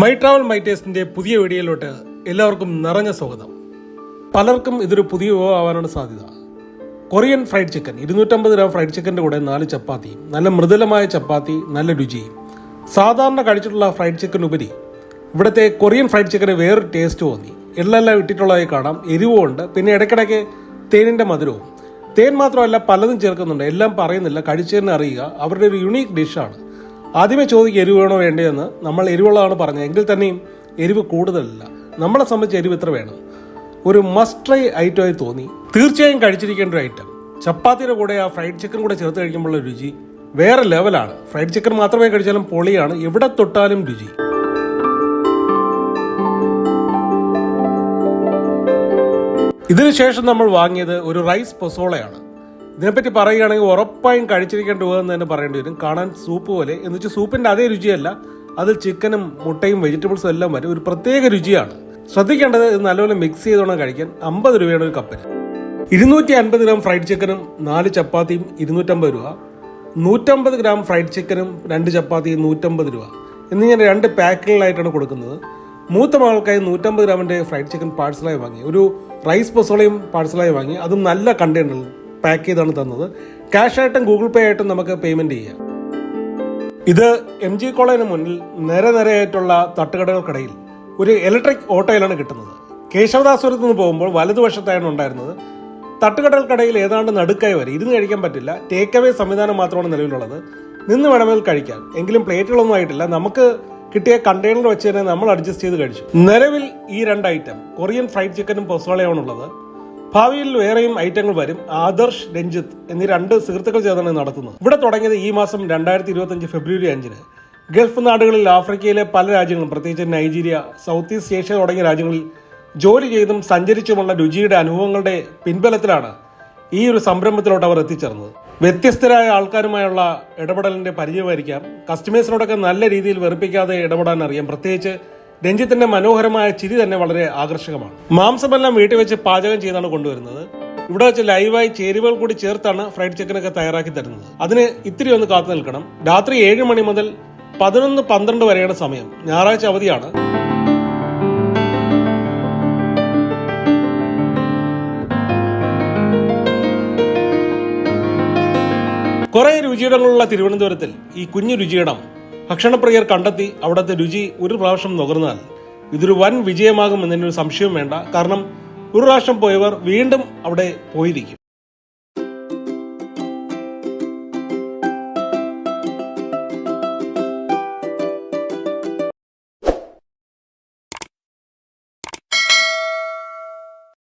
My travel my ടേസ്റ്റിന്റെ പുതിയ വീഡിയോയിലോട്ട് എല്ലാവർക്കും നിറഞ്ഞ സ്വാഗതം. പലർക്കും ഇതൊരു പുതിയ വിഭവം ആവാനാണ് സാധ്യത. കൊറിയൻ ഫ്രൈഡ് ചിക്കൻ ഇരുന്നൂറ്റമ്പത് ഗ്രാം ഫ്രൈഡ് ചിക്കന്റെ കൂടെ നാല് ചപ്പാത്തി നല്ല മൃദുലമായ ചപ്പാത്തി നല്ല രുചിയും സാധാരണ കഴിച്ചിട്ടുള്ള ഫ്രൈഡ് ചിക്കൻ ഉപരി ഇവിടുത്തെ കൊറിയൻ ഫ്രൈഡ് ചിക്കന് വേറൊരു ടേസ്റ്റ് തോന്നി. എള്ളെല്ലാം ഇട്ടിട്ടുള്ളതായി കാണാം. എരിവും ഉണ്ട്. പിന്നെ ഇടയ്ക്കിടയ്ക്ക് തേനിന്റെ മധുരവും. തേൻ മാത്രമല്ല പലതും ചേർക്കുന്നുണ്ട്. എല്ലാം പറയുന്നില്ല. കഴിച്ചതിന് അറിയുക. അവരുടെ ഒരു യുണീക്ക് ഡിഷാണ് ആദ്യമേ ചോദിക്കുക എരിവ് വേണോ വേണ്ടതെന്ന്. നമ്മൾ എരിവുള്ളതാണ് പറഞ്ഞത്. എങ്കിൽ തന്നെയും എരിവ് കൂടുതലല്ല. നമ്മളെ സംബന്ധിച്ച് എരിവ് ഇത്ര വേണം? ഒരു മസ്റ്റ് ട്രൈ ഐറ്റമായി തോന്നി. തീർച്ചയായും കഴിച്ചിരിക്കേണ്ട ഒരു ഐറ്റം ചപ്പാത്തിയുടെ കൂടെ ആ ഫ്രൈഡ് ചിക്കൻ കൂടെ ചേർത്ത് കഴിക്കുമ്പോഴുള്ള രുചി വേറെ ലെവലാണ് ഫ്രൈഡ് ചിക്കൻ മാത്രമേ കഴിച്ചാലും പൊളിയാണ്. എവിടെ തൊട്ടാലും രുചി. ഇതിനുശേഷം നമ്മൾ വാങ്ങിയത് ഒരു റൈസ് പൊസോളയാണ് ഇതിനെപ്പറ്റി പറയുകയാണെങ്കിൽ ഉറപ്പായും കഴിച്ചിരിക്കേണ്ട എന്ന് തന്നെ പറയേണ്ടി വരും. കാണാൻ സൂപ്പ് പോലെ. എന്ന് വെച്ചാൽ സൂപ്പിന്റെ അതേ രുചിയല്ല. അതിൽ ചിക്കനും മുട്ടയും വെജിറ്റബിൾസും എല്ലാം വരും. ഒരു പ്രത്യേക രുചിയാണ്. ശ്രദ്ധിക്കേണ്ടത് ഇത് നല്ലപോലെ മിക്സ് ചെയ്തോണം കഴിക്കാൻ. അമ്പത് രൂപയാണ് ഒരു കപ്പിന്. ഇരുന്നൂറ്റി അൻപത് ഗ്രാം ഫ്രൈഡ് ചിക്കനും നാല് ചപ്പാത്തിയും ഇരുന്നൂറ്റമ്പത് രൂപ. നൂറ്റമ്പത് ഗ്രാം ഫ്രൈഡ് ചിക്കനും രണ്ട് ചപ്പാത്തിയും നൂറ്റമ്പത് രൂപ. എന്നിങ്ങനെ രണ്ട് പാക്കുകളിലായിട്ടാണ് കൊടുക്കുന്നത്. മൂത്ത മകൾക്കായി നൂറ്റമ്പത് ഗ്രാമിന്റെ ഫ്രൈഡ് ചിക്കൻ പാഴ്സലായി വാങ്ങി. ഒരു റൈസ് പൊസോളയും പാഴ്സലായി വാങ്ങി. അതും നല്ല കണ്ടെയ്നറിൽ പാക്ക് ചെയ്താണ് തന്നത്. ക്യാഷ് ആയിട്ടും ഗൂഗിൾ പേ ആയിട്ടും നമുക്ക് പേയ്മെന്റ് ചെയ്യാം. ഇത് എം ജി കോളേജിന് മുന്നിൽ നിര നിരയായിട്ടുള്ള തട്ടുകടകൾക്കിടയിൽ ഒരു ഇലക്ട്രിക് ഓട്ടോയിലാണ് കിട്ടുന്നത്. കേശവദാസുരത്ത് നിന്ന് പോകുമ്പോൾ വലതുവശത്തായാണ് ഉണ്ടായിരുന്നത്. തട്ടുകടകൾക്കിടയിൽ ഏതാണ്ട് നടുക്കായി വരെ ഇരുന്ന് കഴിക്കാൻ പറ്റില്ല. ടേക്ക് അവേ സംവിധാനം മാത്രമാണ് നിലവിലുള്ളത്. നിന്ന് വേണമെങ്കിൽ കഴിക്കാം. എങ്കിലും പ്ലേറ്റുകളൊന്നും ആയിട്ടില്ല. നമുക്ക് കിട്ടിയ കണ്ടെയ്നർ വെച്ച് തന്നെ നമ്മൾ അഡ്ജസ്റ്റ് ചെയ്ത് കഴിച്ചു. നിലവിൽ ഈ രണ്ട് ഐറ്റം കൊറിയൻ ഫ്രൈഡ് ചിക്കനും പൊസോളയാണ് ഉള്ളത് ഭാവിയിൽ വേറെയും ഐറ്റങ്ങൾ വരും. ആദർശ് രഞ്ജിത്ത് എന്നീ രണ്ട് സുഹൃത്തുക്കൾ ചേർന്നാണ് നടത്തുന്നത്. ഇവിടെ തുടങ്ങിയത് ഈ മാസം രണ്ടായിരത്തി ഇരുപത്തഞ്ച് ഫെബ്രുവരി അഞ്ചിന്. ഗൾഫ് നാടുകളിൽ ആഫ്രിക്കയിലെ പല രാജ്യങ്ങളും പ്രത്യേകിച്ച് നൈജീരിയ സൗത്ത് ഈസ്റ്റ് ഏഷ്യ തുടങ്ങിയ രാജ്യങ്ങളിൽ ജോലി ചെയ്തും സഞ്ചരിച്ചുമുള്ള രുചിയുടെ അനുഭവങ്ങളുടെ പിൻബലത്തിലാണ് ഈ ഒരു സംരംഭത്തിലോട്ട് അവർ എത്തിച്ചേർന്നത്. വ്യത്യസ്തരായ ആൾക്കാരുമായുള്ള ഇടപെടലിന്റെ പരിചയമായിരിക്കാം കസ്റ്റമേഴ്സിനോടൊക്കെ നല്ല രീതിയിൽ വെറുപ്പിക്കാതെ ഇടപെടാൻ അറിയാം. പ്രത്യേകിച്ച് രഞ്ജിത്തിന്റെ മനോഹരമായ ചിരി തന്നെ വളരെ ആകർഷകമാണ്. മാംസമെല്ലാം വീട്ടിൽ വെച്ച് പാചകം ചെയ്താണ് കൊണ്ടുവരുന്നത്. ഇവിടെ വെച്ച് ലൈവായി ചേരുവകൾ കൂടി ചേർത്താണ് ഫ്രൈഡ് ചിക്കനൊക്കെ തയ്യാറാക്കി തരുന്നത്. അതിന് ഇത്തിരി ഒന്ന് കാത്തു നിൽക്കണം. രാത്രി ഏഴ് മണി മുതൽ പതിനൊന്ന് പന്ത്രണ്ട് വരെയാണ് സമയം. ഞായറാഴ്ച അവധിയാണ്. കുറെ രുചിയിടങ്ങളുള്ള തിരുവനന്തപുരത്തിൽ ഈ കുഞ്ഞു രുചിയിടം ഭക്ഷണപ്രിയർ കണ്ടെത്തി അവിടുത്തെ രുചി ഒരു പ്രാവശ്യം നുകർന്നാൽ ഇതൊരു വൻ വിജയമാകും എന്നതിനൊരു സംശയം വേണ്ട. കാരണം ഒരു പ്രാവശ്യം പോയവർ വീണ്ടും അവിടെ പോയിരിക്കും.